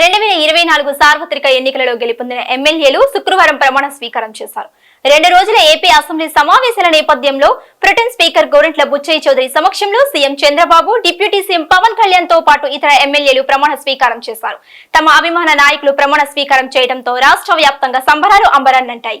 రెండు వేల ఇరవై నాలుగు సార్వత్రిక ఎన్నికలలో గెలుపొందిన ఎమ్మెల్యేలు శుక్రవారం ప్రమాణ స్వీకారం చేశారు. రెండు రోజుల ఏపీ అసెంబ్లీ సమావేశాల నేపథ్యంలో ప్రొటెన్ స్పీకర్ గోరంట్ల బుచ్చయ్య చౌదరి సమక్షంలో CM Chandrababu deputy CM Pawan కళ్యాణ్తో పాటు ఇతర ఎమ్మెల్యేలు ప్రమాణ స్వీకారం చేశారు. తమ అభిమాన నాయకులు ప్రమాణ స్వీకారం చేయడంతో రాష్ట్ర వ్యాప్తంగా సంబరాలు అంబరాన్నంటాయి.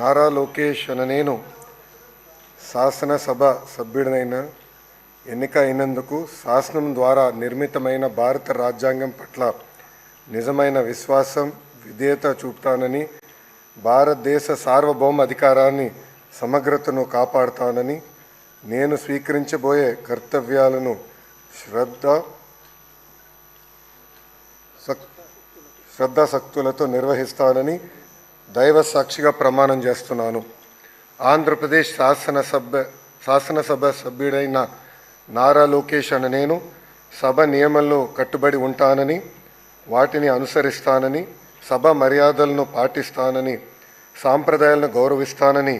నారా లోకేష్ అని నేను శాసనసభ సభ్యుడినైన ఎన్నిక అయినందుకు శాసనం ద్వారా నిర్మితమైన భారత రాజ్యాంగం పట్ల నిజమైన విశ్వాసం విధేయత చూపుతానని భారతదేశ సార్వభౌమ అధికారాన్ని సమగ్రతను కాపాడుతానని నేను స్వీకరించబోయే కర్తవ్యాలను శ్రద్ధ సక్ శ్రద్ధాశక్తులతో నిర్వహిస్తానని దైవ సాక్షిగా ప్రమాణం చేస్తున్నాను. ఆంధ్రప్రదేశ్ శాసనసభ శాసనసభ సభ్యుడైన నారా లోకేష్ అని నేను సభ నియమంలో కట్టుబడి ఉంటానని వాటిని అనుసరిస్తానని సభ మర్యాదలను పాటిస్తానని సాంప్రదాయాలను గౌరవిస్తానని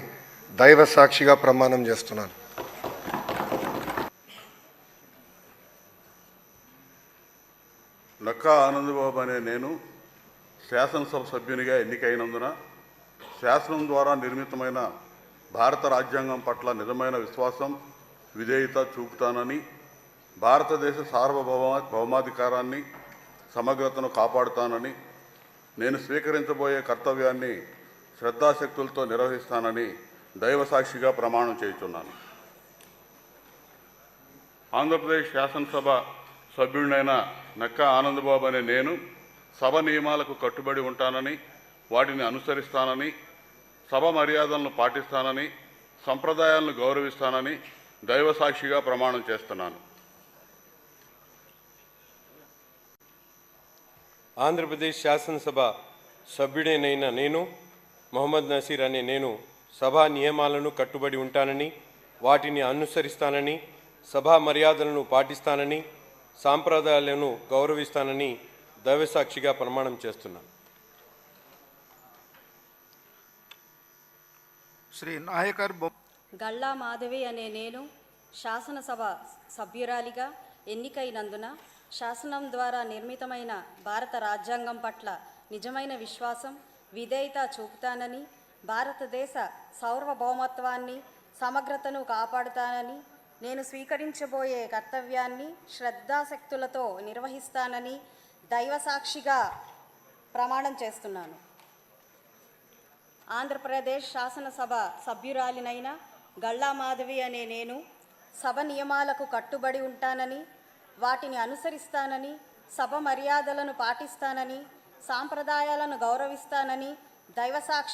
దైవ సాక్షిగా ప్రమాణం చేస్తున్నాను. నక్కా ఆనందబాబు అనే నేను శాసనసభ సభ్యునిగా ఎన్నికైనందున శాసనం ద్వారా నిర్మితమైన భారత రాజ్యాంగం పట్ల నిజమైన విశ్వాసం విధేయత చూపుతానని భారతదేశ సార్వభౌమ భౌమాధికారాన్ని సమగ్రతను కాపాడుతానని నేను స్వీకరించబోయే కర్తవ్యాన్ని శ్రద్ధాశక్తులతో నిర్వహిస్తానని దైవసాక్షిగా ప్రమాణం చేస్తున్నాను ఆంధ్రప్రదేశ్ శాసనసభ సభ్యుడినైన నక్కా ఆనందబాబు అనే నేను సభ నియమాలకు కట్టుబడి ఉంటానని వాటిని అనుసరిస్తానని సభ మర్యాదలను పాటిస్తానని సంప్రదాయాలను గౌరవిస్తానని దైవ సాక్షిగా ప్రమాణం చేస్తున్నాను. ఆంధ్రప్రదేశ్ శాసనసభ సభ్యుడేనైన నేను మొహమ్మద్ నసీర్ అనే నేను సభా నియమాలను కట్టుబడి ఉంటానని వాటిని అనుసరిస్తానని సభా మర్యాదలను పాటిస్తానని సాంప్రదాయాలను గౌరవిస్తానని దైవసాక్షిగా ప్రమాణం చేస్తున్నాను శ్రీ నాయకర్ గల్లా మాధవి అనే నేను శాసనసభ సభ్యురాలిగా ఎన్నికైనందున శాసనం ద్వారా నిర్మితమైన భారత రాజ్యాంగం పట్ల నిజమైన విశ్వాసం విధేయత చూపుతానని భారతదేశ సార్వభౌమత్వాన్ని సమగ్రతను కాపాడుతానని నేను స్వీకరించబోయే కర్తవ్యాన్ని శ్రద్ధాశక్తులతో నిర్వహిస్తానని దైవసాక్షిగా ప్రమాణం చేస్తున్నాను. ఆంధ్రప్రదేశ్ శాసనసభ సభ్యురాలినైన గల్లా మాధవి అనే నేను సభ నియమాలకు కట్టుబడి ఉంటానని వాటిని అనుసరిస్తానని సభ మర్యాదలను పాటిస్తానని సాంప్రదాయాలను గౌరవిస్తానని దైవసాక్షి